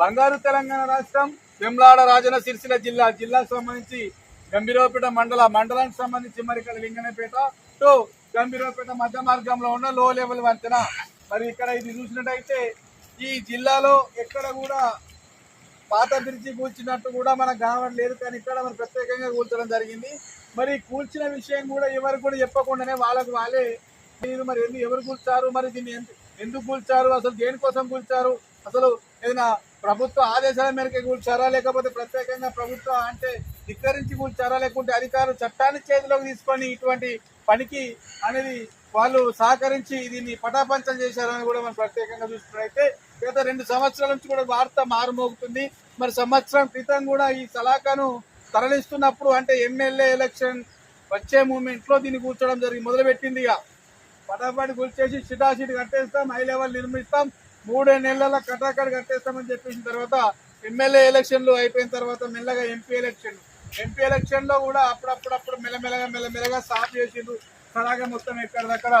బంగారు తెలంగాణ రాష్ట్రం వెమ్లాడ రాజన సిరిసిల్ల జిల్లా. జిల్లాకు సంబంధించి గంభీరపేట మండల మండలానికి సంబంధించి మరి ఇక్కడ లింగనపేట టు గంభీరవపేట మధ్య మార్గంలో ఉన్న లో లెవెల్ వంతెన. మరి ఇక్కడ ఇది చూసినట్టయితే ఈ జిల్లాలో ఎక్కడ కూడా పాత బ్రిడ్జి కూల్చినట్టు కూడా మనకు కావట్లేదు కానీ ఇక్కడ మనం ప్రత్యేకంగా కూల్చడం జరిగింది. మరి కూల్చిన విషయం కూడా ఎవరు కూడా చెప్పకుండానే వాళ్ళకు వాళ్ళే మీరు మరి ఎందుకు ఎవరు కూల్చారు? మరి దీన్ని ఎందుకు కూల్చారు? అసలు దేనికోసం కూల్చారు? అసలు ఏదైనా ప్రభుత్వ ఆదేశాల మేరకు కూల్చారా? లేకపోతే ప్రత్యేకంగా ప్రభుత్వం అంటే ధిక్కరించి కూల్చారా? లేకుంటే అధికారులు చట్టాన్ని చేతిలోకి తీసుకొని ఇటువంటి పనికి అనేది వాళ్ళు సహకరించి దీన్ని పటాపంచం చేశారని కూడా మనం ప్రత్యేకంగా చూసుకున్నట్లయితే గత రెండు సంవత్సరాల నుంచి కూడా వార్త మారుమోగుతుంది. మరి సంవత్సరం క్రితం కూడా ఈ సలాకాను తరలిస్తున్నప్పుడు అంటే ఎమ్మెల్యే ఎలక్షన్ వచ్చే మూమెంట్లో దీన్ని కూర్చోవడం జరిగి మొదలుపెట్టింది ఇక. పటాపటి కూల్చేసి సిటాసిట్ కట్టేస్తాం హై లెవెల్ నిర్మిస్తాం మూడే నెలల కటాకడ కట్టేస్తామని చెప్పేసిన తర్వాత ఎమ్మెల్యే ఎలక్షన్లు అయిపోయిన తర్వాత మెల్లగా ఎంపీ ఎలక్షన్. ఎంపీ ఎలక్షన్లో కూడా అప్పుడప్పుడప్పుడు మెల్లమెల్లగా మెల్లమెల్లగా సాఫ్ చేసిండ్రు. సలాగా మొత్తం ఎక్కడిదక్కడ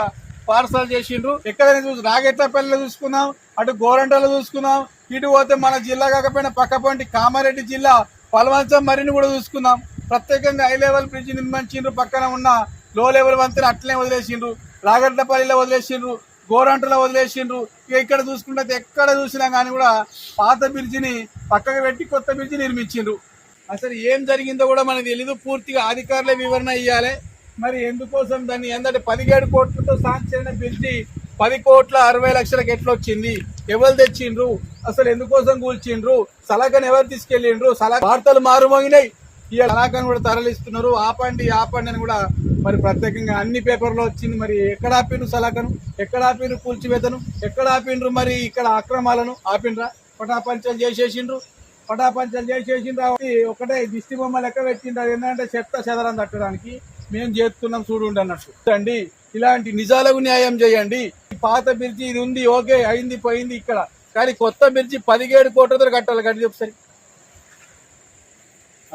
పార్సల్ చేసిండ్రు. ఎక్కడైనా చూసి రాగెట్లపల్లి చూసుకున్నాం అటు గోరంటలో చూసుకున్నాం ఇటు పోతే మన జిల్లా కాకపోయినా పక్కపంటి కామారెడ్డి జిల్లా పలవంచం మరిని కూడా చూసుకున్నాం. ప్రత్యేకంగా హై లెవెల్ బ్రిడ్జ్ నిర్మించిండ్రు పక్కన ఉన్న లో లెవెల్ వంతెన అట్లనే వదిలేసిండ్రు. రాగట్లపల్లిలో వదిలేసిండ్రు. గోరంటలో వదిలేసిండ్రు. ఇక ఇక్కడ చూసుకుంటే ఎక్కడ చూసినా కానీ కూడా పాత బ్రిడ్జిని పక్కకు పెట్టి కొత్త బ్రిడ్జి నిర్మించిండ్రు. అసలు ఏం జరిగిందో కూడా మనకు తెలీదు. పూర్తిగా అధికారులే వివరణ ఇవ్వాలి మరి ఎందుకోసం దాన్ని ఏంటంటే పదిహేడు కోట్లతో సాంక్షన్ బ్రిడ్జి పది కోట్ల అరవై లక్షలకు ఎట్లొచ్చింది? ఎవరు తెచ్చిండ్రు? అసలు ఎందుకోసం కూల్చిండ్రు? సలకని ఎవరు తీసుకెళ్ళిండ్రు? సలా వార్తలు మారుమోగినాయి. ఈ సలాకను కూడా తరలిస్తున్నారు. ఆపండి ఆపండి అని కూడా మరి ప్రత్యేకంగా అన్ని పేపర్లో వచ్చింది. మరి ఎక్కడ ఆపిండ్రు సలాకను? ఎక్కడ ఆపిండ్రు కూల్చివేతను? ఎక్కడ ఆపిండ్రు మరి ఇక్కడ అక్రమాలను? ఆపిండ్రా? పటాపంచలు చేసేసిండ్రు. పటాపంచలు చేసేసిండ్రు. ఒకటే దిష్టి బొమ్మ లెక్క పెట్టిండ్రు. అది ఏంటంటే చెత్త చెదరం తట్టడానికి మేము చేస్తున్నాం చూడండి అన్నట్టు. అండి ఇలాంటి నిజాలకు న్యాయం చేయండి. పాత బ్రిడ్జి ఇది ఉంది ఓకే అయింది పోయింది ఇక్కడ. కానీ కొత్త బ్రిడ్జి పదిహేడు కోట్లతో కట్టాలి. కట్టి చెప్పు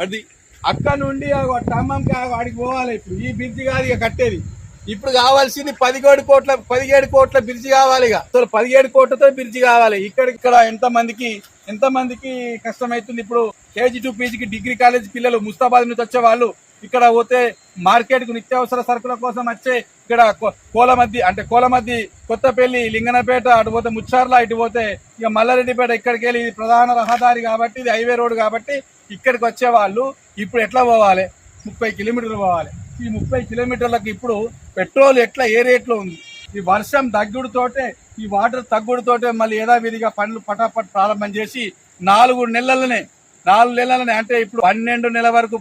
అది అక్కడ నుండి టమ్మంకి వాడికి పోవాలి ఇప్పుడు. ఈ బ్రిడ్జి కాదు ఇక కట్టేది. ఇప్పుడు కావాల్సింది పదిహేడు కోట్ల పదిహేడు కోట్ల బ్రిడ్జి కావాలి ఇక. అసలు పదిహేడు కోట్లతో బ్రిడ్జి కావాలి. ఇక్కడ ఇక్కడ ఎంత మందికి ఎంత మందికి కష్టమవుతుంది ఇప్పుడు. కేజీ టు పీజీకి డిగ్రీ కాలేజ్ పిల్లలు ముస్తాబాద్ నుంచి వచ్చే వాళ్ళు ఇక్కడ పోతే మార్కెట్కు నిత్యావసర సరుకుల కోసం వచ్చే ఇక్కడ కో- కోలమద్ది అంటే కోలమద్ది కొత్తపల్లి లింగనపేట అటు పోతే ముచ్చార్ల ఇటు పోతే ఇక మల్లారెడ్డిపేట ఇక్కడికి వెళ్ళి ఇది ప్రధాన రహదారి కాబట్టి ఇది హైవే రోడ్ కాబట్టి ఇక్కడికి వచ్చే వాళ్ళు ఇప్పుడు ఎట్లా పోవాలి? ముప్పై కిలోమీటర్లు పోవాలి. ఈ ముప్పై కిలోమీటర్లకు ఇప్పుడు పెట్రోల్ ఎట్లా ఏ రేట్లో ఉంది? ఈ వర్షం తగ్గుడుతోటే ఈ వాటర్ తగ్గుడుతోటే మళ్ళీ యథావిధిగా పనులు పటాపట్ ప్రారంభం చేసి నాలుగు నెలలనే నాలుగు నెలలనే అంటే ఇప్పుడు పన్నెండు నెలల వరకు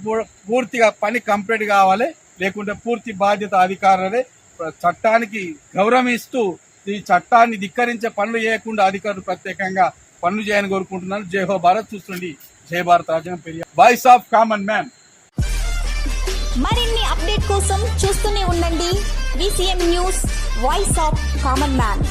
పూర్తిగా పని కంప్లీట్ కావాలి. లేకుంటే పూర్తి బాధ్యత అధికారులదే. చట్టానికి గౌరవం ఇస్తూ ఈ చట్టాన్ని ధిక్కరించే పనులు చేయకుండా అధికారులు ప్రత్యేకంగా పనులు చేయని కోరుకుంటున్నాను. జై హో భారత్. చూస్తుండి. జై భారత్ రాజ్యం పెరియ వాయిస్ ఆఫ్ కామన్ మ్యాన్ మరిన్ని అప్డేట్ కోసం చూస్తూనే ఉండండి. VCM news voice of common man